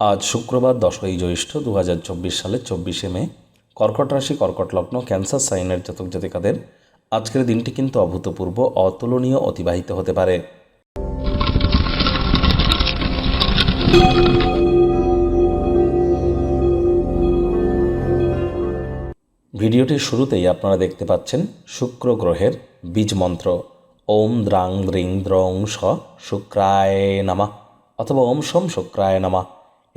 আজ শুক্রবার দশই জ্যৈষ্ঠ দু হাজার চব্বিশ সালের চব্বিশে মে, কর্কট রাশি, কর্কট লগ্ন, ক্যান্সার, সাইনের জাতক জাতিকাদের। আজকের দিনটি কিন্তু অভূতপূর্ব, অতুলনীয়, অতিবাহিত হতে পারে। ভিডিওটির শুরুতেই আপনারা দেখতে পাচ্ছেন শুক্র গ্রহের বীজ মন্ত্র। ওম দ্রাং দ্রিং দ্রং স শুক্রায় নামা অথবা ওম সোম শুক্রায় নামা।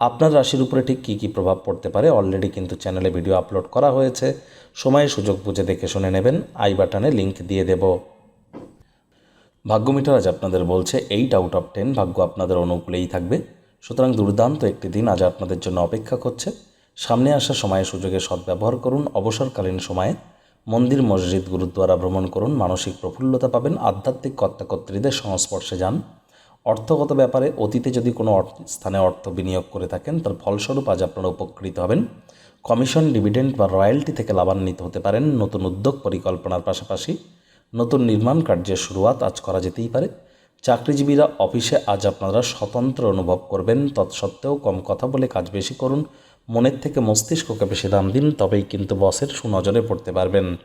আপনার রাশির উপরে ঠিক কী কী প্রভাব পড়তে পারে অলরেডি কিন্তু চ্যানেলে ভিডিও আপলোড করা হয়েছে। সময়, সুযোগ বুঝে দেখে শুনে নেবেন। আই বাটনে লিংক দিয়ে দেব। ভাগ্যমিটার আজ আপনাদের বলছে এইট আউট অফ টেন ভাগ্য আপনাদের অনুকূলেই থাকবে। সুতরাং দুর্দান্ত একটি দিন আজ আপনাদের জন্য অপেক্ষা করছে। সামনে আসা সময়ে সুযোগে সদ্ব্যবহার করুন। অবসরকালীন সময়ে মন্দির, মসজিদ, গুরুদ্বারা ভ্রমণ করুন। মানসিক প্রফুল্লতা পাবেন। আধ্যাত্মিক কর্তাকর্ত্রীদের সংস্পর্শে যান। অর্থগত ব্যাপারে অতীতে যদি কোনো স্থানে অর্থ বিনিয়োগ করে থাকেন, তার ফলস্বরূপ আজ আপনারা উপকৃত হবেন। কমিশন ডিভিডেন্ড বা রয়্যালটি থেকে লাভান্বিত হতে পারেন নতুন উদ্যোগ পরিকল্পনার পাশাপাশি। নতুন নির্মাণ কার্যের শুরুয়াত আজ করা যেতেই পারে। চাকরিজীবীরা অফিসে আজ আপনারা স্বতন্ত্র অনুভব করবেন। তৎসত্ত্বেও কম কথা বলে কাজ বেশি করুন। মনের থেকে মস্তিষ্ককে বেশি দাম দিন, তবেই কিন্তু বসের সুনজরে পড়তে পারবেন।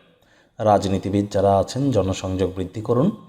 রাজনীতিবিদ যারা আছেন, জনসংযোগ বৃদ্ধি করুন।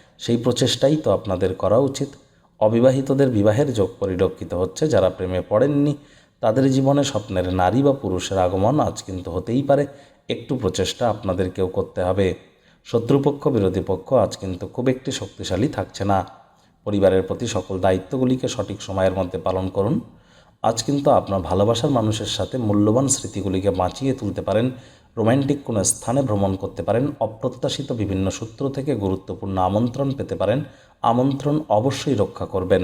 সেই প্রচেষ্টাই তো আপনাদের করা উচিত। অবিবাহিতদের বিবাহের যোগ পরিলক্ষিত হচ্ছে, যারা প্রেমে পড়েননি, তাদের জীবনে স্বপ্নের নারী বা পুরুষের আগমন আজ কিন্তু হতেই পারে। একটু প্রচেষ্টা আপনাদেরকেও করতে হবে। শত্রুপক্ষ, বিরোধী পক্ষ আজ কিন্তু খুব একটি শক্তিশালী থাকছে না। পরিবারের প্রতি সকল দায়িত্বগুলিকে সঠিক সময়ের মধ্যে পালন করুন। আজ কিন্তু আপনার ভালোবাসার মানুষের সাথে মূল্যবান স্মৃতিগুলিকে বাঁচিয়ে তুলতে পারেন রোমান্টিক কোনো স্থানে ভ্রমণ করতে পারেন, অপ্রত্যাশিত বিভিন্ন সূত্র থেকে গুরুত্বপূর্ণ আমন্ত্রণ পেতে পারেন। আমন্ত্রণ অবশ্যই রক্ষা করবেন।